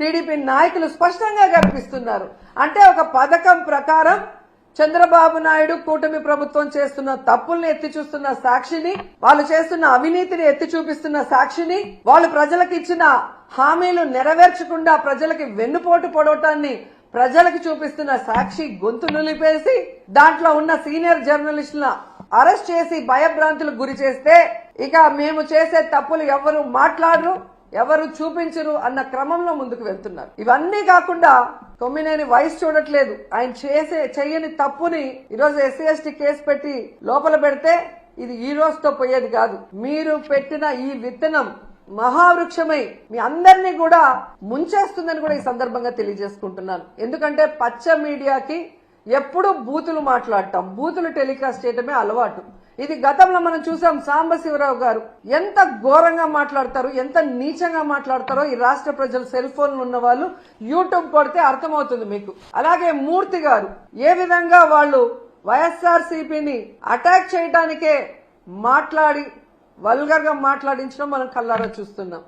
TDP నాయకులు స్పష్టంగా కనిపిస్తున్నారు. అంటే ఒక పథకం ప్రకారం చంద్రబాబు నాయుడు కూటమి ప్రభుత్వం చేస్తున్న తప్పుల్ని ఎత్తి చూస్తున్న సాక్షిని వాళ్ళు చేస్తున్న అవినీతిని ఎత్తి చూపిస్తున్న సాక్షిని వాళ్ళు ప్రజలకు ఇచ్చిన హామీలు నెరవేర్చకుండా ప్రజలకి వెన్నుపోటు పొడవటాన్ని ప్రజలకు చూపిస్తున్న సాక్షి గొంతు నులిపేసి దాంట్లో ఉన్న సీనియర్ జర్నలిస్టుల అరెస్ట్ చేసి భయభ్రాంతులకు గురి చేస్తే ఇక మేము చేసే తప్పులు ఎవరు మాట్లాడరు. ఎవరు చూపించరు అన్న క్రమంలో ముందుకు వెళ్తున్నారు. ఇవన్నీ కాకుండా కొమ్మినేని వయసు చూడట్లేదు. ఆయన చేసే చెయ్యని తప్పుని ఈరోజు ఎస్సీ ఎస్టీ కేసు పెట్టి లోపల పెడితే ఇది ఈ రోజుతో పోయేది కాదు. మీరు పెట్టిన ఈ విత్తనం మహావృక్షమై మీ అందరినీ కూడా ముంచేస్తుందని కూడా ఈ సందర్భంగా తెలియజేసుకుంటున్నాను. ఎందుకంటే పచ్చ మీడియాకి ఎప్పుడు బూతులు మాట్లాడటం బూతులు టెలికాస్ట్ చేయటమే అలవాటు. ఇది గతంలో మనం చూసాం సాంబశివరావు గారు. ఎంత ఘోరంగా మాట్లాడతారు ఎంత నీచంగా మాట్లాడతారో ఈ రాష్ట్ర ప్రజలు సెల్ ఫోన్లు ఉన్న వాళ్ళు యూట్యూబ్ కొడితే అర్థమవుతుంది మీకు. అలాగే మూర్తి గారు ఏ విధంగా వాళ్ళు వైఎస్ఆర్ సిపిని అటాక్ చేయడానికే మాట్లాడి వల్గర్గా మాట్లాడించడం మనం కల్లారా చూస్తున్నాం.